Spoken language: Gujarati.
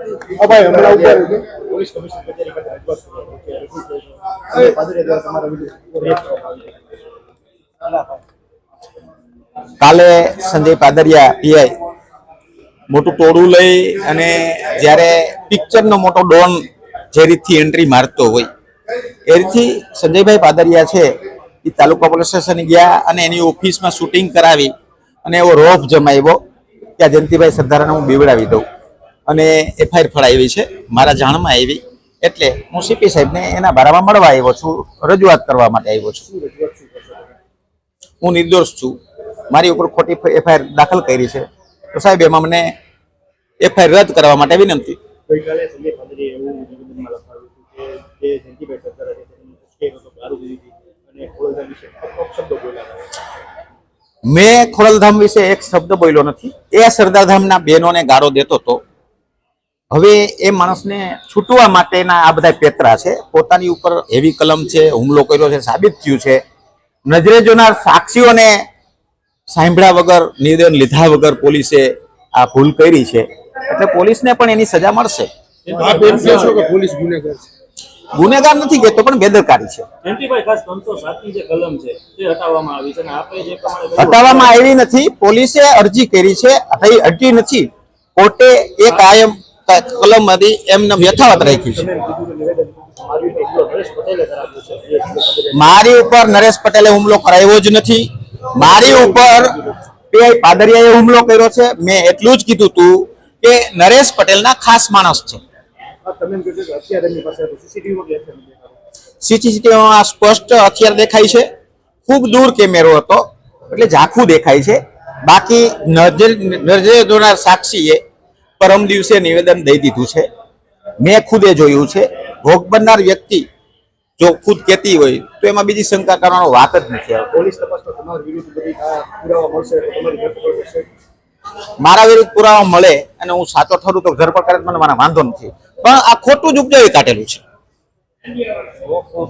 હા હમણાં ઉપર પોલીસ કમિશનર કચેરી ખાતે રજૂઆત. અને પાદરે દ્વારા તમારા. કાલે સંજય પાદરિયા પીઆઈ મોટું ટોળું લઈ અને જ્યારે પિક્ચરનો મોટો ડોન જે રીતથી એન્ટ્રી મારતો હોય એ રીતથી સંજયભાઈ પાદરિયા છે એ તાલુકા પોલીસ સ્ટેશન ગયા અને એની ઓફિસમાં શૂટિંગ કરાવી અને એવો રોફ જમાવ્યો. કે આ જયંતિભાઈ સરદારાને હું બીવડાવી દઉં. અને એફઆઈઆર ફળાવી છે. મારા જાણમાં આવી. એટલે હું સીપી સાહેબને એના બારામાં મળવા આવ્યો છું રજૂઆત કરવા માટે આવ્યો છું. હું નિર્દોષ છું. મારી ઉપર ખોટી એફઆઈઆર દાખલ કરી છે. તો સાહેબ એમાં મને એફઆઈઆર રદ કરવા માટે વિનંતી. મેં ખોડલધામ વિશે એક શબ્દ બોલ્યો નથી. એ સરદારધામના બહેનોને ગાળો દેતો હતો હવે એ માણસને છૂટવા માટેના આ બધા પેતરા છે. પોતાની ઉપર હેવી કલમ છે હુમલો કર્યો છે સાબિત થયું છે. નજરે જોનાર સાક્ષીઓને સાંભળ્યા વગર નિવેદન લીધા વગર પોલીસે આ ભૂલ કરી છે. એટલે પોલીસને પણ એની સજા મળશે. ગુનેગાર નથી કહેતો પણ બેદરકારી છે. જયંતિભાઈ ખાસ ત્રણસો સાતની જે કલમ છે તે હટાવવામાં આવી નથી. પોલીસે અરજી કરી છે. હટી નથી. કોર્ટે એ કાયમ કલમ હતી, એમને યથાવત રાખી છે. મારી ઉપર નરેશ પટેલે હુમલો કરાવ્યો જ નથી. મારી ઉપર પીઆઈ પાદરિયાએ હુમલો કર્યો છે. મેં એટલું જ કીધું તું કે નરેશ પટેલના ખાસ માણસ છે. આ સીસીટીવીમાં. સીસીટીવીમાં સ્પષ્ટ હથિયાર દેખાય છે. ખૂબ દૂર કેમેરો હતો, એટલે ઝાંખું દેખાય છે. બાકી નજર નજરે જોનાર સાક્ષીએ પરમ દિવસે નિવેદન દઈ દીધું છે. મેં ખુદે જોયું છે. ભોગ બનનાર વ્યક્તિ જો ખુદ કહેતી હોય તો એમાં બીજી શંકા કરવાનો વાત જ નથી આવતી. પોલીસ મારા વિરુદ્ધ પુરાવા મળે અને હું સાચો ઠરું તો ધરપકડ મને મને વાંધો નથી. પણ આ ખોટું જ ઉપજાવી કાઢેલું છે.